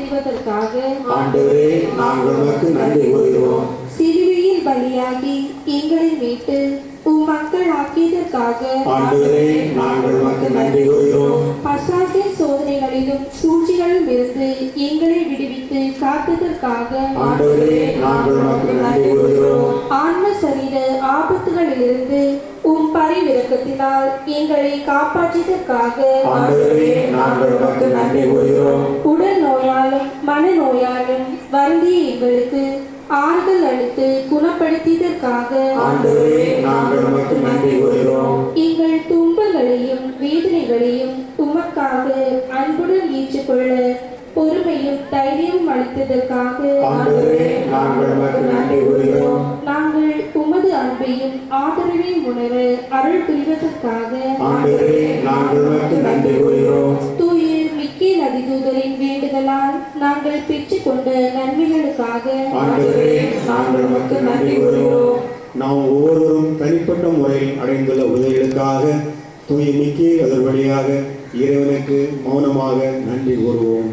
செய்வதற்காக ஆண்டவரே நாங்கள் உமக்கு நன்றி கூறுகிறோம். சிலுவையில் பலியாகி எங்களை மீட்டு உம் மக்கள் ஆக்கியதற்காக ஆண்டவரே நாங்கள் உமக்கு நன்றி கூறுகிறோம். பசாசின் சோதனைகளிலும் சூழ்ச்சிகளிலும் இருந்து எங்களை விடுவித்து காத்ததற்காக ஆண்டவரே நாங்கள் உமக்கு நன்றி கூறுகிறோம். ஆன்ம சரீர ஆபத்துகளிலிருந்து உம் பரிவிறக்கத்தினால் எங்களை காப்பாற்றியதற்காக ஆண்டவரே நாங்கள் உமக்கு நன்றி கூறுகிறோம். வருந்திய எங்களுக்கு ஆறுதல் அளித்து குணப்படுத்தியதற்காக எங்கள் துன்பங்களையும் வேதனைகளையும் உமக்காக அன்புடன் ஏற்றுக்கொள்ள பொறுமையும் தைரியம் அளித்ததற்காக நாங்கள் உமது அன்பையும் ஆதரவையும் உணர அருள் புரிவதற்காக நாங்கள் பெற்றுக்கொண்ட நன்மைகளுக்காக நாங்கள் உமக்கு நன்றி கூறுகிறோம். நாம் ஒவ்வொருவரும் தனிப்பட்ட முறையில் அடைந்துள்ள உதவிகளுக்காக தூய மிக்கி அதன் வழியாக இறைவனுக்கு மௌனமாக நன்றி கூறுவோம்.